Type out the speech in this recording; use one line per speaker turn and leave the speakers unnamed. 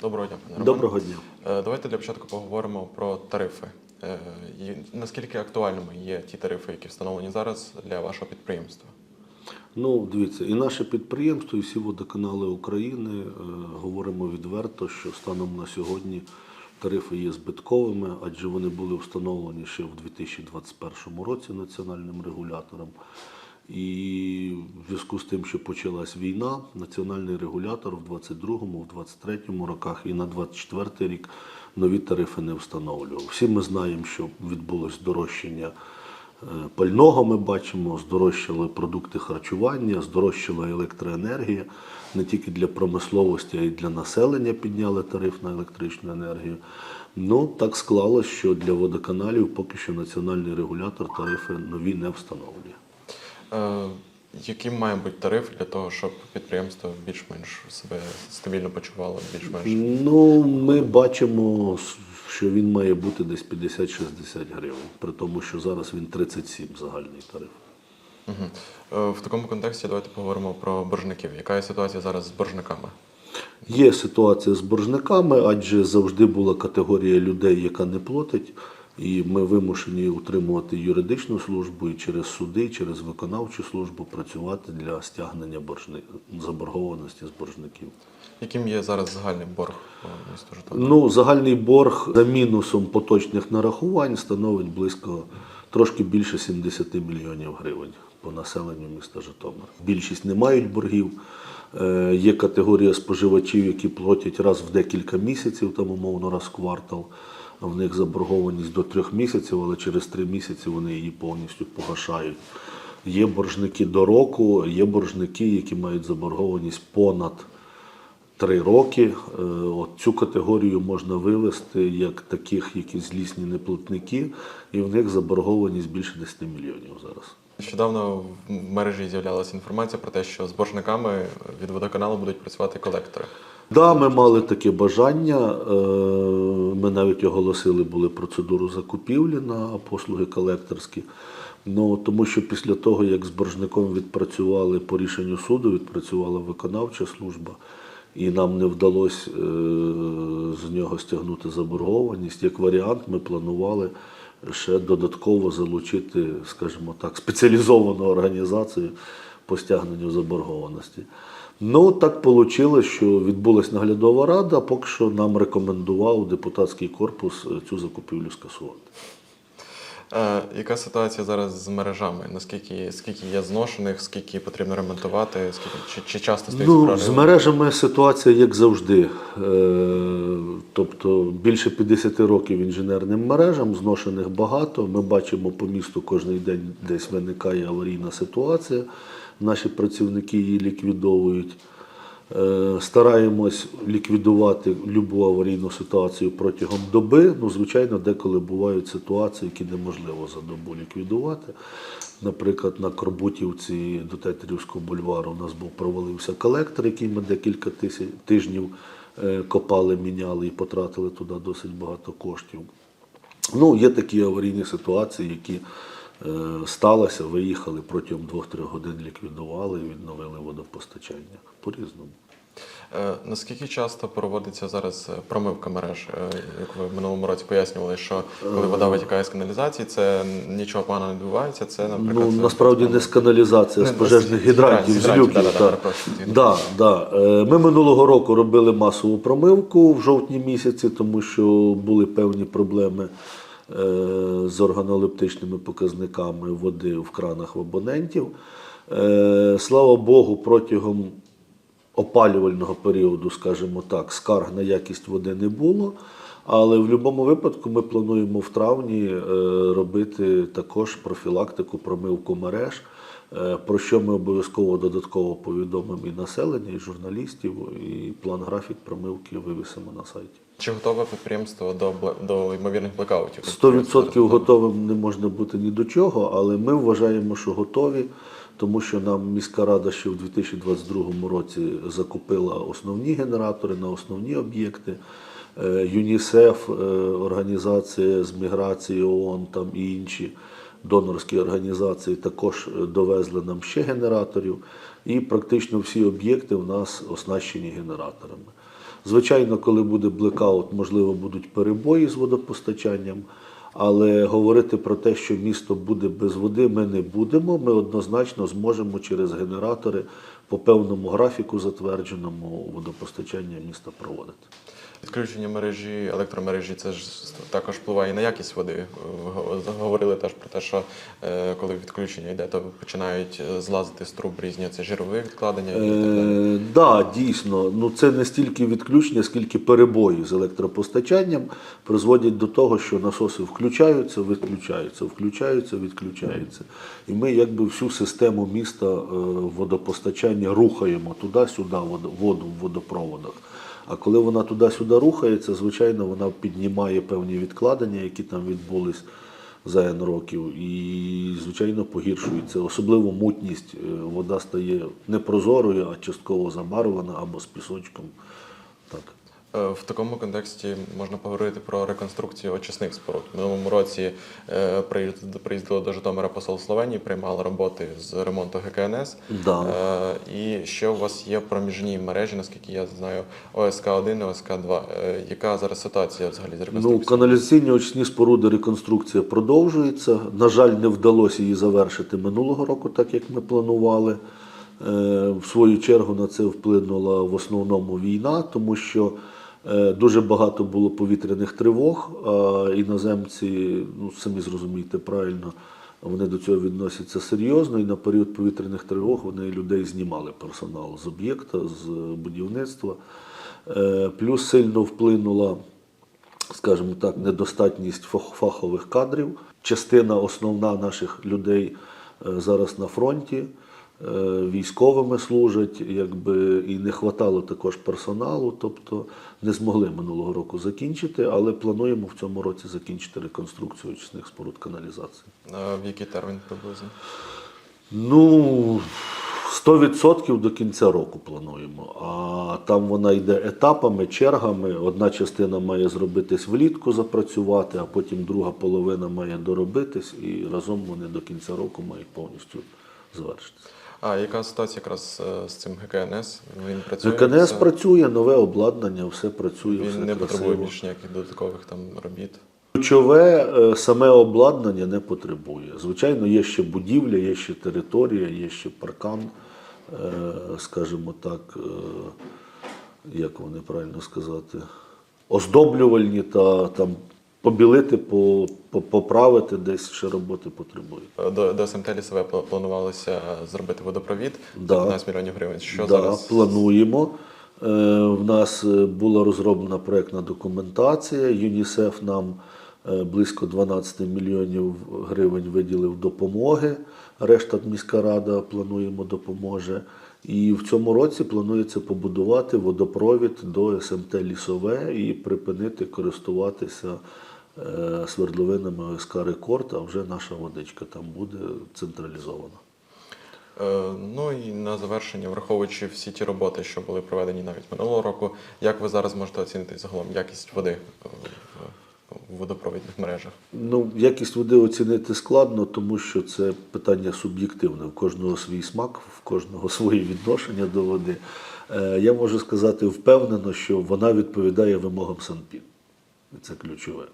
Доброго дня, пане.
Доброго дня.
Е, Давайте для початку поговоримо про тарифи. Е, і Наскільки актуальними є ті тарифи, які встановлені зараз для вашого підприємства?
Ну, дивіться, і наше підприємство, і всі водоканали України е, говоримо відверто, що станом на сьогодні тарифи є збитковими, адже вони були встановлені ще в 2021 році національним регулятором. І в зв'язку з тим, що почалась війна, національний регулятор в 22-му, в 23-му роках і на 24-й рік нові тарифи не встановлював. Всі ми знаємо, що відбулось здорожчання е, пального, ми бачимо, здорожчали продукти харчування, здорожчала електроенергія. Не тільки для промисловості, а й для населення підняли тариф на електричну енергію. Ну, так склалося, що для водоканалів поки що національний регулятор тарифи нові не встановлює.
Е, Яким має бути тариф для того, щоб підприємство більш-менш себе стабільно почувало, більш-менш?
Ну, ми бачимо, що він має бути десь 50-60 гривень, при тому, що зараз він 37 загальний тариф.
Е, В такому контексті давайте поговоримо про боржників. Яка є ситуація зараз з боржниками?
Є ситуація з боржниками, адже завжди була категорія людей, яка не платить, і ми вимушені утримувати юридичну службу і через суди, і через виконавчу службу працювати для стягнення боржни... заборгованості з боржників.
Яким є зараз загальний борг по місту Житомир?
Ну, загальний борг за мінусом поточних нарахувань становить близько трошки більше 70 мільйонів гривень по населенню міста Житомир. Більшість не мають боргів. Е, Є категорія споживачів, які платять раз в декілька місяців, там умовно раз в квартал. В них заборгованість до трьох місяців, але через три місяці вони її повністю погашають. Є боржники до року, є боржники, які мають заборгованість понад три роки. Е, От цю категорію можна вивести як таких, які злісні неплатники, і в них заборгованість більше 10 мільйонів зараз.
Нещодавно в мережі з'являлася інформація про те, що з боржниками від водоканалу будуть працювати колектори.
Да, ми мали таке бажання. е, Ми навіть оголосили були процедуру закупівлі на послуги колекторські. Ну, тому що після того, як з боржником відпрацювали по рішенню суду, відпрацювала виконавча служба, і нам не вдалося е, з нього стягнути заборгованість. Як варіант, ми планували ще додатково залучити, скажімо так, спеціалізовану організацію по стягненню заборгованості. Ну, так вийшло, що відбулася наглядова рада, поки що нам рекомендував депутатський корпус е, цю закупівлю скасувати.
Е, яка ситуація зараз з мережами? Наскільки скільки є зношених, скільки потрібно ремонтувати, скільки чи, чи часто стоїть
Ну, з мережами ситуація як завжди. Е, Тобто більше 50 років інженерним мережам, зношених багато. Ми бачимо по місту кожен день десь виникає аварійна ситуація. Наші працівники її ліквідовують. Е, Стараємось ліквідувати будь-яку аварійну ситуацію протягом доби. Ну, звичайно, деколи бувають ситуації, які неможливо за добу ліквідувати. Наприклад, на Корбутівці до Тетерівського бульвару у нас був провалився колектор, який ми декілька тисяч тижнів е, копали, міняли і потратили туди досить багато коштів. Ну, є такі аварійні ситуації, які е, сталися, виїхали протягом 2-3 годин, ліквідували і відновили водопостачання по-різному.
Е, Наскільки часто проводиться зараз е, промивка мереж? Як ви в минулому році пояснювали, що коли вода витікає з каналізації, це нічого поганого не відбувається. Це наприклад
Ну,
це-
насправді не з каналізації, а з пожежних гідрантів, з люків.
перепрошую,
Да, да. Е, Ми минулого року робили масову промивку в жовтні місяці, тому що були певні проблеми з органолептичними показниками води в кранах в абонентів. Е, Слава Богу, протягом опалювального періоду, скажімо так, скарг на якість води не було. Але в будь-якому випадку ми плануємо в травні е, робити також профілактику промивку мереж, е, про що ми обов'язково додатково повідомимо і населення, і журналістів, і план графік промивки вивісимо на сайті.
Чи готове підприємство до до ймовірних блекаутів?
100% готовим не можна бути ні до чого, але ми вважаємо, що готові, тому що нам міська рада ще в 2022 році закупила основні генератори на основні об'єкти. Е, ЮНІСЕФ, е, організація з міграції ООН там і інші донорські організації також е, довезли нам ще генераторів, і практично всі об'єкти в нас оснащені генераторами. Звичайно, коли буде блекаут, можливо, будуть перебої з водопостачанням. Але говорити про те, що місто буде без води, ми не будемо. Ми однозначно зможемо через генератори по певному графіку, затвердженому водопостачання міста проводити.
Відключення мережі, електромережі це ж також впливає на якість води. Говорили теж про те, що е, коли відключення йде, то починають е, злазити з труб різні це жирові відкладення. так.
Е, да, дійсно, ну це не стільки відключення, скільки перебої з електропостачанням призводять до того, що насоси включаються, відключаються, включаються, відключаються. І ми якби всю систему міста е, водопостачання рухаємо туди-сюди, воду, в водопроводах. А коли вона туди-сюди рухається, звичайно, вона піднімає певні відкладення, які там відбулись за N років, і, звичайно, погіршується. Особливо мутність. Е, Вода стає не прозорою, а частково забарвлена або з пісочком. Так.
Е, В такому контексті можна поговорити про реконструкцію очисних споруд. В минулому році е, приїздило до Житомира посол Словенії, приймали роботи з ремонту ГКНС.
Да.
Е, І ще у вас є проміжні мережі, наскільки я знаю, ОСК 1 і ОСК 2 Яка зараз ситуація взагалі з
Ну, каналізаційні очисні споруди реконструкція продовжується. На жаль, не вдалося її завершити минулого року, так як ми планували. В свою чергу на це вплинула в основному війна, тому що дуже багато було повітряних тривог. Іноземці, ну самі зрозумієте правильно, вони до цього відносяться серйозно, і на період повітряних тривог вони людей знімали персонал з об'єкта, з будівництва. Е, Плюс сильно вплинула скажімо так, недостатність фахових кадрів. Частина основна наших людей е, зараз на фронті, е, військовими служать, якби і не хватало також персоналу, тобто не змогли минулого року закінчити, але плануємо в цьому році закінчити реконструкцію очисних споруд каналізації.
Е, В який термін приблизно?
Ну, 100% до кінця року плануємо. А там вона йде етапами, чергами. Одна частина має зробитись влітку, запрацювати, а потім друга половина має доробитись, і разом вони до кінця року мають повністю завершитися.
А яка ситуація якраз е, з цим ГКНС? Він працює?
ГКНС
Це-
працює, нове обладнання, все працює,
Він
все
не потребує
красиво.
більше ніяких додаткових там робіт.
Ключове е, саме обладнання не потребує. Звичайно, є ще будівля, є ще територія, є ще паркан, е, скажімо так, як вони правильно сказати, оздоблювальні та там побілити, по- по- поправити десь ще роботи потребує.
Е, До, до СМТ лісове планувалося зробити водопровід
Да.
15 мільйонів гривень. Що
да,
зараз?
плануємо. Е, В нас е, була розроблена проєктна документація. ЮНІСЕФ нам близько 12 мільйонів гривень виділив допомоги. Решта міська рада плануємо допоможе. І в цьому році планується побудувати водопровід до СМТ Лісове і припинити користуватися е, свердловинами ОСК Рекорд, а вже наша водичка там буде централізована.
Е, Ну і на завершення, враховуючи всі ті роботи, що були проведені навіть минулого року, як ви зараз можете оцінити загалом якість води е, водопровідних мережах?
Ну, якість води оцінити складно, тому що це питання суб'єктивне. В кожного свій смак, в кожного своє відношення до води. Е, Я можу сказати впевнено, що вона відповідає вимогам Санпін. Це ключове.